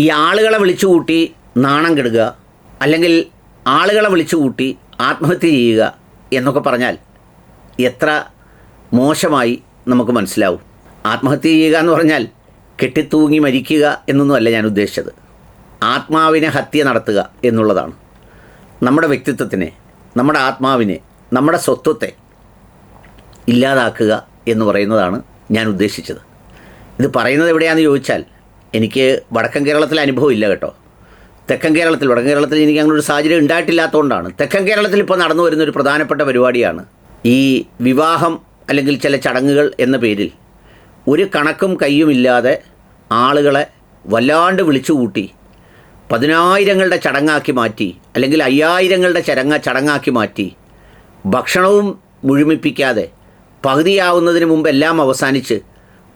ഈ ആളുകളെ വിളിച്ചുകൂട്ടി നാണം കെടുക അല്ലെങ്കിൽ ആളുകളെ വിളിച്ചുകൂട്ടി ആത്മഹത്യ ചെയ്യുക എന്നൊക്കെ പറഞ്ഞാൽ എത്ര മോശമായി നമുക്ക് മനസ്സിലാവും. ആത്മഹത്യ ചെയ്യുക എന്ന് പറഞ്ഞാൽ കെട്ടിത്തൂങ്ങി മരിക്കുക എന്നൊന്നുമല്ല ഞാൻ ഉദ്ദേശിച്ചത്. ആത്മാവിനെ ഹത്യ നടത്തുക എന്നുള്ളതാണ്. നമ്മുടെ വ്യക്തിത്വത്തിനെ നമ്മുടെ ആത്മാവിനെ നമ്മുടെ സ്വത്വത്തെ ഇല്ലാതാക്കുക എന്ന് പറയുന്നതാണ് ഞാൻ ഉദ്ദേശിച്ചത്. ഇത് പറയുന്നത് എവിടെയാണെന്ന് ചോദിച്ചാൽ എനിക്ക് വടക്കൻ കേരളത്തിലെ അനുഭവം ഇല്ല കേട്ടോ. തെക്കൻ കേരളത്തിൽ വടക്കൻ കേരളത്തിൽ എനിക്ക് അങ്ങനെ ഒരു സാഹചര്യം ഉണ്ടായിട്ടില്ലാത്തതുകൊണ്ടാണ്. തെക്കൻ കേരളത്തിൽ ഇപ്പോൾ നടന്നു വരുന്ന ഒരു പ്രധാനപ്പെട്ട പരിപാടിയാണ് ഈ വിവാഹം അല്ലെങ്കിൽ ചില ചടങ്ങുകൾ എന്ന പേരിൽ. ഒരു കണക്കും കൈയുമില്ലാതെ ആളുകളെ വല്ലാണ്ട് വിളിച്ചു കൂട്ടി പതിനായിരങ്ങളുടെ ചടങ്ങാക്കി മാറ്റി അല്ലെങ്കിൽ അയ്യായിരങ്ങളുടെ ചടങ്ങ ചടങ്ങാക്കി മാറ്റി ഭക്ഷണവും മുഴുമിപ്പിക്കാതെ പകുതിയാവുന്നതിന് മുമ്പ് എല്ലാം അവസാനിച്ച്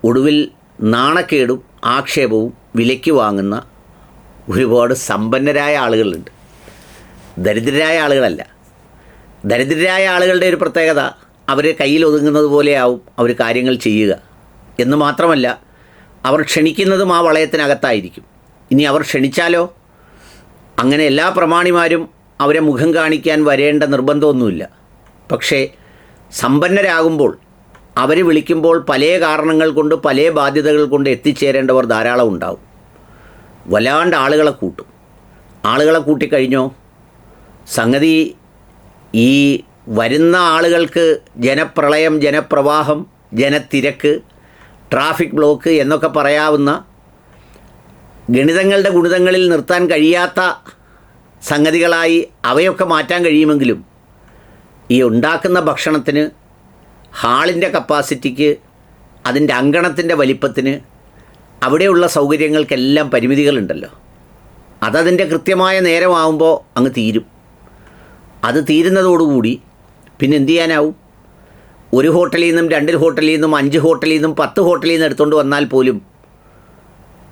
ഒടുവിൽ നാണക്കേടും ആക്ഷേപവും വിലയ്ക്ക് വാങ്ങുന്ന ഒരുപാട് സമ്പന്നരായ ആളുകളുണ്ട്. ദരിദ്രരായ ആളുകളല്ല. ദരിദ്രരായ ആളുകളുടെ ഒരു പ്രത്യേകത അവർ കയ്യിൽ ഒതുങ്ങുന്നത് പോലെയാവും അവർ കാര്യങ്ങൾ ചെയ്യുക. എന്ന് മാത്രമല്ല അവർ ക്ഷണിക്കുന്നതും ആ വളയത്തിനകത്തായിരിക്കും. ഇനി അവർ ക്ഷണിച്ചാലോ? അങ്ങനെ എല്ലാ പ്രമാണിമാരും അവരെ മുഖം കാണിക്കാൻ വരേണ്ട നിർബന്ധമൊന്നുമില്ല. പക്ഷേ സമ്പന്നരാകുമ്പോൾ അവർ വിളിക്കുമ്പോൾ പല കാരണങ്ങൾ കൊണ്ട് പല ബാധ്യതകൾ കൊണ്ട് എത്തിച്ചേരേണ്ടവർ ധാരാളം ഉണ്ടാവും. വല്ലാണ്ട് ആളുകളെ കൂട്ടും. ആളുകളെ കൂട്ടിക്കഴിഞ്ഞോ? സംഗതി ഈ വരുന്ന ആളുകൾക്ക് ജനപ്രളയം ജനപ്രവാഹം ജനത്തിരക്ക് ട്രാഫിക് ബ്ലോക്ക് എന്നൊക്കെ പറയാവുന്ന ഗണിതങ്ങളുടെ ഗുണിതങ്ങളിൽ നിർത്താൻ കഴിയാത്ത സംഗതികളായി അവയൊക്കെ മാറ്റാൻ കഴിയുമെങ്കിലും ഈ ഉണ്ടാക്കുന്ന ഭക്ഷണത്തിന് ഹാളിന്റെ കപ്പാസിറ്റിക്ക് അതിന്റെ അങ്കണത്തിന്റെ വലിപ്പത്തിന് അവിടെയുള്ള സൗകര്യങ്ങൾക്കെല്ലാം പരിമിതികളുണ്ടല്ലോ. അതതിന്റെ കൃത്യമായ നേരമാവുമ്പോൾ അങ്ങ് തീരും. അത് തീരുന്നതോടുകൂടി പിന്നെ എന്തു ചെയ്യാനാവും? ഒരു ഹോട്ടലിൽ നിന്നും രണ്ട് ഹോട്ടലിൽ നിന്നും അഞ്ച് ഹോട്ടലിൽ നിന്നും പത്ത് ഹോട്ടലിൽ നിന്ന് എടുത്തുകൊണ്ട് വന്നാൽ പോലും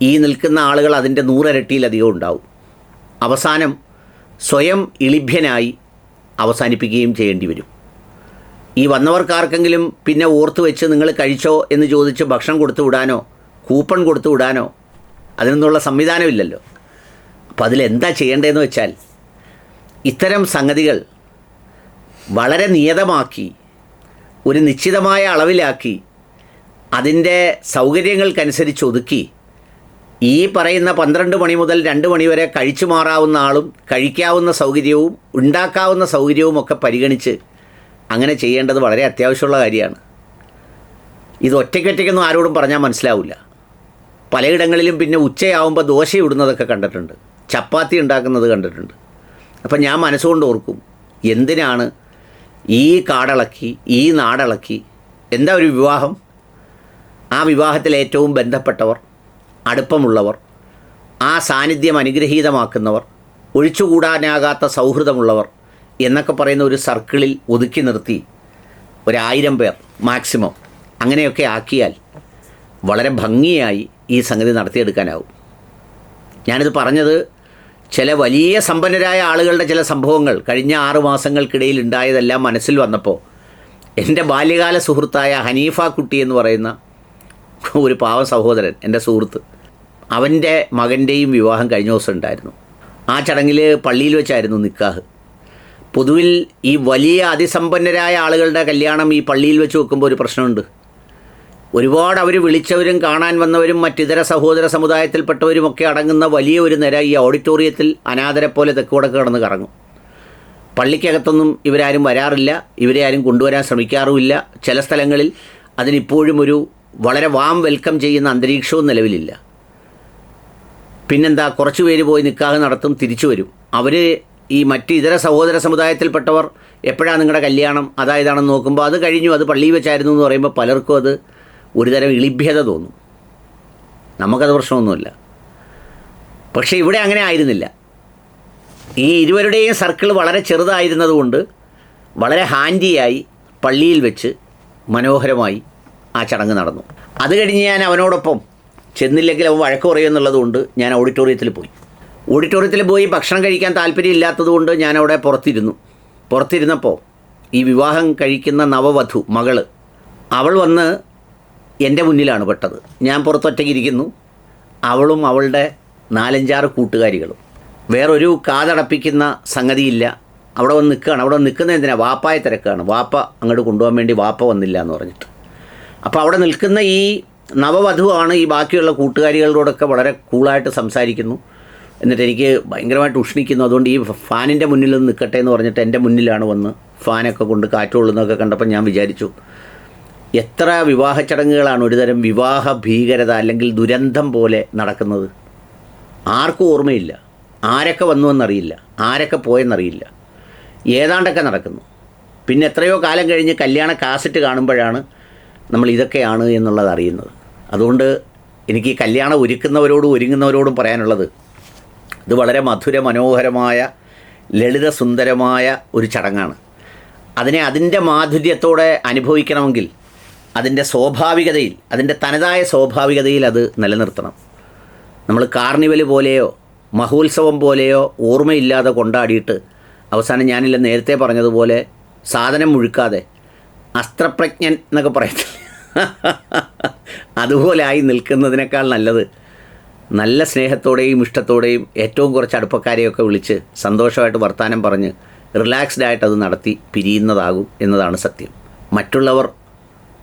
ഈ നിൽക്കുന്ന ആളുകൾ അതിന്റെ നൂറരട്ടിയിലധികം ഉണ്ടാവും. അവസാനം സ്വയം ഇളിഭ്യനായി അവസാനിപ്പിക്കുകയും ചെയ്യേണ്ടി വരും. ഈ വന്നവർക്കാർക്കെങ്കിലും പിന്നെ ഓർത്ത് വെച്ച് നിങ്ങൾ കഴിച്ചോ എന്ന് ചോദിച്ച് ഭക്ഷണം കൊടുത്തു വിടാനോ കൂപ്പൺ കൊടുത്തു വിടാനോ അതിനൊന്നുള്ള സംവിധാനമില്ലല്ലോ അപ്പോൾ അതിലെന്താ ചെയ്യേണ്ടതെന്ന് വെച്ചാൽ ഇത്തരം സംഗതികൾ വളരെ നിയതമാക്കി ഒരു നിശ്ചിതമായ അളവിലാക്കി അതിന്റെ സൗകര്യങ്ങൾക്കനുസരിച്ച് ഒതുക്കി ഈ പറയുന്ന പന്ത്രണ്ട് മണി മുതൽ രണ്ട് മണി വരെ കഴിച്ചു മാറാവുന്ന ആളും കഴിക്കാവുന്ന സൗകര്യവും ഉണ്ടാക്കാവുന്ന സൗകര്യവും ഒക്കെ പരിഗണിച്ച് അങ്ങനെ ചെയ്യേണ്ടത് വളരെ അത്യാവശ്യമുള്ള കാര്യമാണ്. ഇത് ഒറ്റയ്ക്കൊറ്റയ്ക്കൊന്നും ആരോടും പറഞ്ഞാൽ മനസ്സിലാവില്ല പലയിടങ്ങളിലും പിന്നെ ഉച്ചയാവുമ്പോൾ ദോശ ഇടുന്നതൊക്കെ കണ്ടിട്ടുണ്ട്. ചപ്പാത്തി ഉണ്ടാക്കുന്നത് കണ്ടിട്ടുണ്ട്. അപ്പം ഞാൻ മനസ്സുകൊണ്ട് ഓർക്കും എന്തിനാണ് ഈ കാടിളക്കി ഈ നാടിളക്കി എന്താ ഒരു വിവാഹം? ആ വിവാഹത്തിൽ ഏറ്റവും ബന്ധപ്പെട്ടവർ അടുപ്പമുള്ളവർ ആ സാന്നിധ്യം അനുഗ്രഹീതമാക്കുന്നവർ ഒഴിച്ചുകൂടാനാകാത്ത സൗഹൃദമുള്ളവർ എന്നൊക്കെ പറയുന്ന ഒരു സർക്കിളിൽ ഒതുക്കി നിർത്തി ഒരായിരം പേർ മാക്സിമം അങ്ങനെയൊക്കെ ആക്കിയാൽ വളരെ ഭംഗിയായി ഈ സംഗതി നടത്തിയെടുക്കാനാവും. ഞാനിത് പറഞ്ഞത് ചില വലിയ സമ്പന്നരായ ആളുകളുടെ ചില സംഭവങ്ങൾ കഴിഞ്ഞ ആറ് മാസങ്ങൾക്കിടയിൽ ഉണ്ടായതെല്ലാം മനസ്സിൽ വന്നപ്പോൾ എന്റെ ബാല്യകാല സുഹൃത്തായ ഹനീഫ കുട്ടി എന്ന് പറയുന്ന ഒരു പാവ സഹോദരൻ എന്റെ സുഹൃത്ത് അവന്റെ മകന്റെയും വിവാഹം കഴിഞ്ഞ ദിവസം ഉണ്ടായിരുന്നു. ആ ചടങ്ങിൽ പള്ളിയിൽ വെച്ചായിരുന്നു നിക്കാഹ്. പൊതുവിൽ ഈ വലിയ അതിസമ്പന്നരായ ആളുകളുടെ കല്യാണം ഈ പള്ളിയിൽ വെച്ച് വെക്കുമ്പോൾ ഒരു പ്രശ്നമുണ്ട്. ഒരുപാട് അവർ വിളിച്ചവരും കാണാൻ വന്നവരും മറ്റിതര സഹോദര സമുദായത്തിൽപ്പെട്ടവരുമൊക്കെ അടങ്ങുന്ന വലിയ ഒരു നിര ഈ ഓഡിറ്റോറിയത്തിൽ അനാഥരെ പോലെ തെക്കുവടക്ക് കിടന്ന് കറങ്ങും. പള്ളിക്കകത്തൊന്നും ഇവരാരും വരാറില്ല ഇവരെ ആരും കൊണ്ടുവരാൻ ശ്രമിക്കാറുമില്ല. ചില സ്ഥലങ്ങളിൽ അതിനിപ്പോഴും ഒരു വളരെ വാം വെൽക്കം ചെയ്യുന്ന അന്തരീക്ഷവും നിലവിലില്ല. പിന്നെന്താ കുറച്ച് പേര് പോയി നിക്കാഹ് നടത്തും തിരിച്ചു വരും. അവർ ഈ മറ്റ് ഇതര സഹോദര സമുദായത്തിൽപ്പെട്ടവർ എപ്പോഴാണ് നിങ്ങളുടെ കല്യാണം? അതായതാണെന്ന് നോക്കുമ്പോൾ അത് കഴിഞ്ഞു അത് പള്ളിയിൽ വെച്ചായിരുന്നു എന്ന് പറയുമ്പോൾ പലർക്കും അത് ഒരുതരം ഇളിഭ്യത തോന്നും. നമുക്കത് പ്രശ്നമൊന്നുമില്ല. പക്ഷേ ഇവിടെ അങ്ങനെ ആയിരുന്നില്ല. ഈ ഇരുവരുടെയും സർക്കിൾ വളരെ ചെറുതായിരുന്നതുകൊണ്ട് വളരെ ഹാൻഡിയായി പള്ളിയിൽ വെച്ച് മനോഹരമായി ആ ചടങ്ങ് നടന്നു. അത് കഴിഞ്ഞ് ഞാൻ അവനോടൊപ്പം ചെന്നില്ലെങ്കിൽ അവൻ വഴക്ക് പറയുമെന്നുള്ളതുകൊണ്ട് ഞാൻ ഓഡിറ്റോറിയത്തിൽ പോയി. ഓഡിറ്റോറിയത്തിൽ പോയി ഭക്ഷണം കഴിക്കാൻ താല്പര്യമില്ലാത്തതുകൊണ്ട് ഞാൻ ഞാനവിടെ പുറത്തിരുന്നു. പുറത്തിരുന്നപ്പോൾ ഈ വിവാഹം കഴിക്കുന്ന നവവധു മകൾ അവൾ വന്ന് എന്റെ മുന്നിലാണ് പെട്ടത്. ഞാൻ പുറത്തൊറ്റയ്ക്കിരിക്കുന്നു. അവളും അവളുടെ നാലഞ്ചാറ് കൂട്ടുകാരികളും. വേറൊരു കാതടപ്പിക്കുന്ന സംഗതിയില്ല. അവിടെ വന്ന് നിൽക്കുകയാണ്. അവിടെ നിൽക്കുന്ന എന്തിനാ? വാപ്പായെ തിരക്കാണ്. വാപ്പ അങ്ങോട്ട് കൊണ്ടുപോകാൻ വേണ്ടി വാപ്പ വന്നില്ല എന്ന് പറഞ്ഞിട്ട്. അപ്പോൾ അവിടെ നിൽക്കുന്ന ഈ നവവധുവാണ് ഈ ബാക്കിയുള്ള കൂട്ടുകാരികളോടൊക്കെ വളരെ കൂളായിട്ട് സംസാരിക്കുന്നു. എന്നിട്ട് എനിക്ക് ഭയങ്കരമായിട്ട് ഉഷ്ണിക്കുന്നു. അതുകൊണ്ട് ഈ ഫാനിന്റെ മുന്നിൽ നിന്ന് നിൽക്കട്ടെ എന്ന് പറഞ്ഞിട്ട് എന്റെ മുന്നിലാണ് വന്ന് ഫാനൊക്കെ കൊണ്ട് കാറ്റുകൊള്ളുന്നതൊക്കെ കണ്ടപ്പോൾ ഞാൻ വിചാരിച്ചു എത്ര വിവാഹ ചടങ്ങുകളാണ് ഒരുതരം വിവാഹ ഭീകരത അല്ലെങ്കിൽ ദുരന്തം പോലെ നടക്കുന്നത്. ആർക്കും ഓർമ്മയില്ല. ആരൊക്കെ വന്നു എന്നറിയില്ല ആരൊക്കെ പോയെന്നറിയില്ല. ഏതാണ്ടൊക്കെ നടക്കുന്നു. പിന്നെ എത്രയോ കാലം കഴിഞ്ഞ് കല്യാണ കാസറ്റ് കാണുമ്പോഴാണ് നമ്മൾ ഇതൊക്കെയാണ് എന്നുള്ളത് അറിയുന്നത്. അതുകൊണ്ട് എനിക്ക് കല്യാണം ഒരുക്കുന്നവരോടും ഒരുങ്ങുന്നവരോടും പറയാനുള്ളത് ഇത് വളരെ മധുര മനോഹരമായ ലളിതസുന്ദരമായ ഒരു ചടങ്ങാണ്. അതിനെ അതിന്റെ മാധുര്യത്തോടെ അനുഭവിക്കണമെങ്കിൽ അതിന്റെ സ്വാഭാവികതയിൽ അതിന്റെ തനതായ സ്വാഭാവികതയിൽ അത് നിലനിർത്തണം. നമ്മൾ കാർണിവൽ പോലെയോ മഹോത്സവം പോലെയോ ഓർമ്മയില്ലാതെ കൊണ്ടാടിയിട്ട് അവസാനം ഞാനില്ല നേരത്തെ പറഞ്ഞതുപോലെ സാധനം മുഴുക്കാതെ അസ്ത്രപ്രജ്ഞൻ എന്നൊക്കെ പറയുന്നത് അതുപോലെ ആയി നിൽക്കുന്നതിനേക്കാൾ നല്ലത് നല്ല സ്നേഹത്തോടെയും ഇഷ്ടത്തോടെയും ഏറ്റവും കുറച്ച് അടുപ്പക്കാരെയൊക്കെ വിളിച്ച് സന്തോഷമായിട്ട് വർത്തമാനം പറഞ്ഞ് റിലാക്സ്ഡ് ആയിട്ട് അത് നടത്തി പിരിയുന്നതാകും എന്നതാണ് സത്യം. മറ്റുള്ളവർ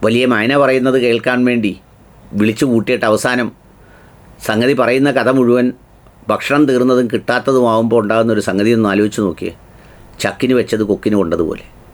വലിയ മായന പറയുന്നത് കേൾക്കാൻ വേണ്ടി വിളിച്ചു കൂട്ടിയിട്ട് അവസാനം സംഗതി പറയുന്ന കഥ മുഴുവൻ ഭക്ഷണം തീർന്നതും കിട്ടാത്തതുമാകുമ്പോൾ ഉണ്ടാകുന്ന ഒരു സംഗതി ഒന്ന് ആലോചിച്ച് നോക്കിയേ. ചക്കിന് വെച്ചത് കൊക്കിന് കൊണ്ടതുപോലെ.